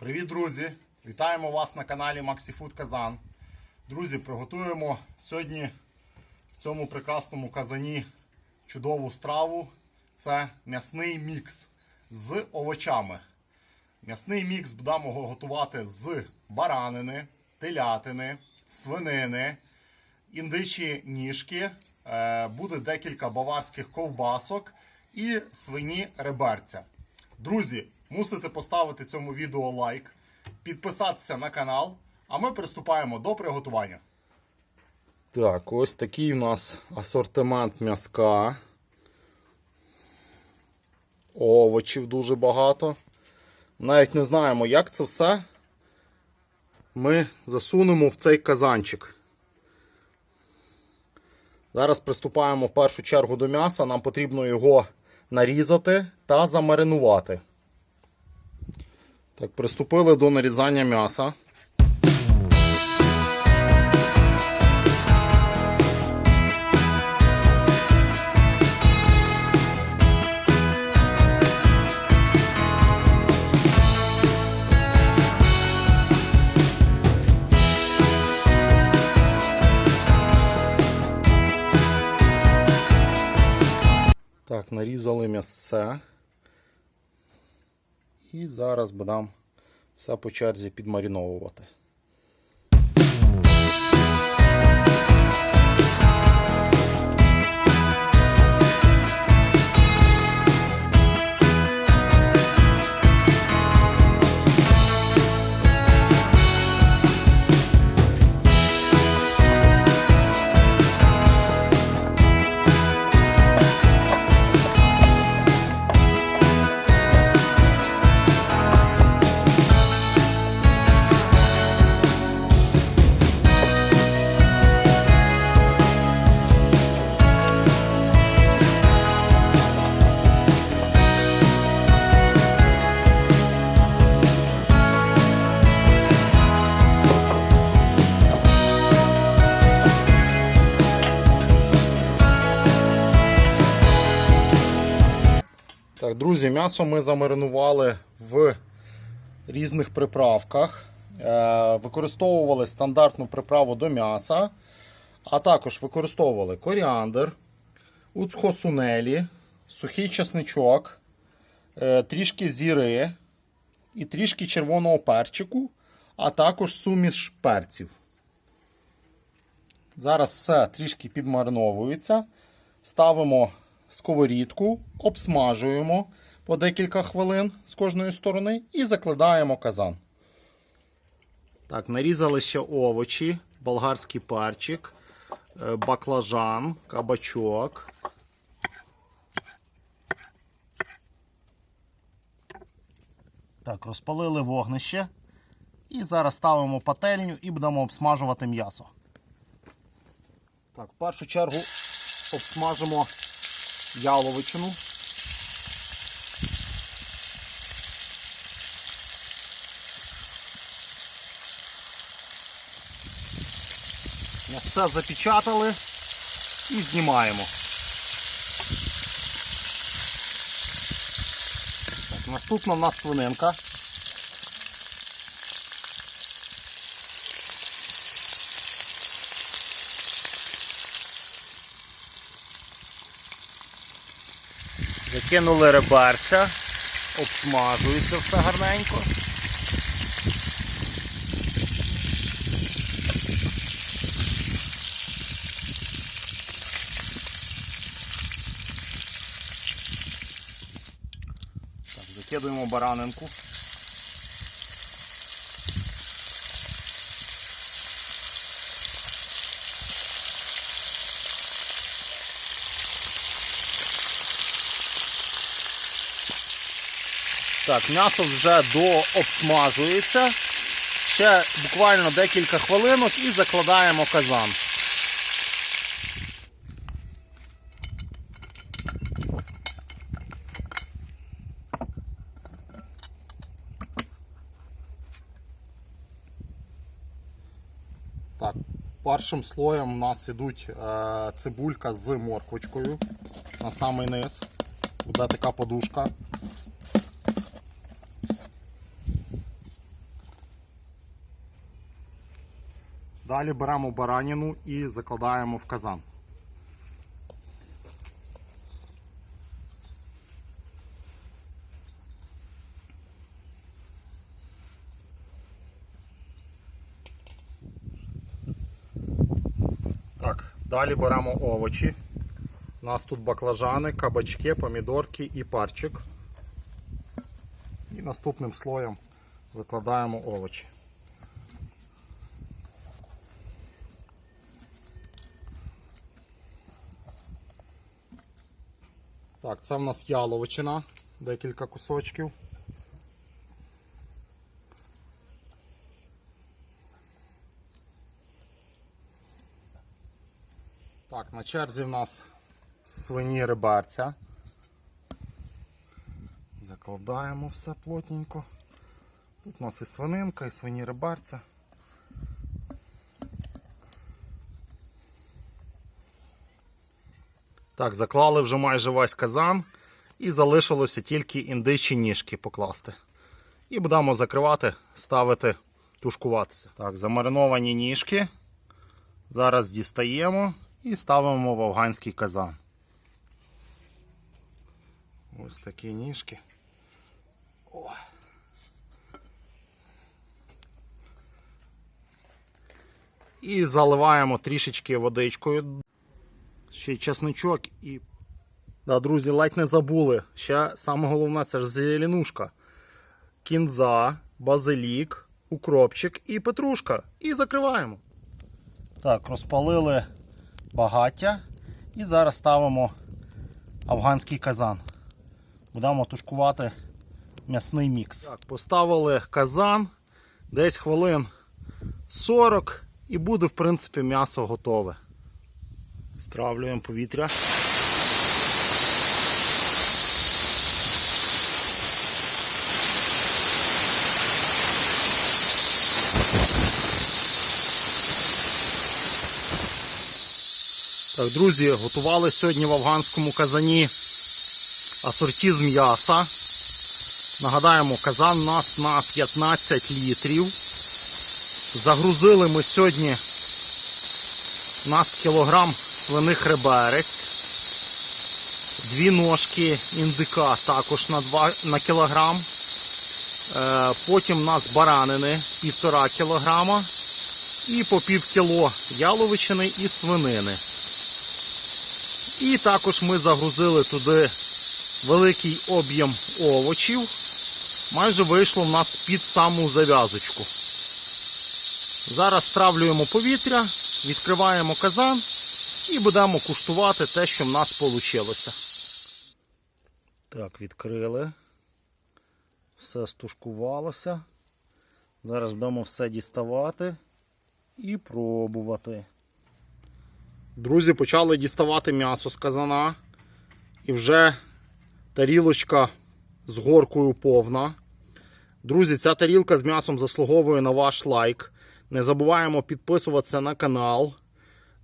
Привіт, друзі! Вітаємо вас на каналі MaxiFood Казан. Друзі, приготуємо сьогодні в цьому прекрасному казані чудову страву. Це м'ясний мікс з овочами. М'ясний мікс будемо готувати з баранини, телятини, свинини, індичі ніжки, е, буде декілька баварських ковбасок і свині реберця. Друзі, мусите поставити цьому відео лайк, підписатися на канал, а ми приступаємо до приготування. Так, ось такий у нас асортимент м'язка. Овочів дуже багато. Навіть не знаємо, як це все ми засунемо в цей казанчик. Зараз приступаємо в першу чергу до м'яса. Нам потрібно його нарізати та замаринувати. Так, приступили до нарізання м'яса. Так, нарізали м'ясце. І зараз будемо все по черзі підмаріновувати. Друзі, м'ясо ми замаринували в різних приправках. Е, використовували стандартну приправу до м'яса, а також використовували коріандр, уцхосунелі, сухий чесничок, е, трішки зіри і трішки червоного перчику, а також суміш перців. Зараз все трішки підмариновується. Ставимо сковорідку, обсмажуємо по декілька хвилин з кожної сторони і закладаємо казан. Так, нарізали ще овочі, болгарський перчик, е, баклажан, кабачок. Так, розпалили вогнище. І зараз ставимо пательню і будемо обсмажувати м'ясо. Так, в першу чергу обсмажимо яловичину. Все запечатали і знімаємо. Так, наступна в нас свининка. Закинули реберця, обсмажується все гарненько. Так, закидуємо баранинку. Так, м'ясо вже дообсмажується. Ще буквально декілька хвилинок і закладаємо казан. Першим слоєм у нас йдуть е, цибулька з морквочкою на самий низ. Буде така подушка. Далі беремо бараніну і закладаємо в казан. Далі беремо овочі. У нас тут баклажани, кабачки, помідорки і парчик. І наступним слоєм викладаємо овочі. Так, це в нас яловичина, декілька кусочків. Так, на черзі в нас свині рибарця. Закладаємо все плотненько. Тут у нас і свининка, і свині рибарця. Так, заклали вже майже весь казан і залишилося тільки індичі ніжки покласти. І будемо закривати, ставити, тушкуватися. Так, замариновані ніжки. Зараз дістаємо і ставимо в афганський казан. Ось такі ніжки. О. І заливаємо трішечки водичкою. Ще чесничок і. Да, друзі, ледь не забули. Ще саме головне це ж зеленушка. Кінза, базилік, укропчик і петрушка. І закриваємо. Так, розпалили багаття. І зараз ставимо афганський казан. Будемо тушкувати м'ясний мікс. Так, поставили казан десь хвилин 40 і буде, в принципі, м'ясо готове. Стравлюємо повітря. Так, друзі, готували сьогодні в афганському казані асорті з м'яса. Нагадаємо, казан у нас на 15 літрів. Загрузили ми сьогодні у нас кілограм свиних реберець, дві ножки індика також на, 2, на кілограм. Е, потім у нас баранини півтора кілограма і по пів кіло яловичини і свинини. І також ми загрузили туди великий об'єм овочів. Майже вийшло в нас під саму зав'язочку. Зараз стравлюємо повітря, відкриваємо казан і будемо куштувати те, що в нас вийшло. Так, відкрили. Все стушкувалося. Зараз будемо все діставати і пробувати. Друзі, почали діставати м'ясо з казана. І вже тарілочка з горкою повна. Друзі, ця тарілка з м'ясом заслуговує на ваш лайк. Не забуваємо підписуватися на канал.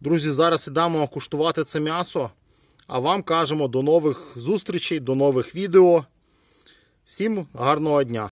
Друзі, зараз ідемо куштувати це м'ясо. А вам кажемо до нових зустрічей, до нових відео. Всім гарного дня!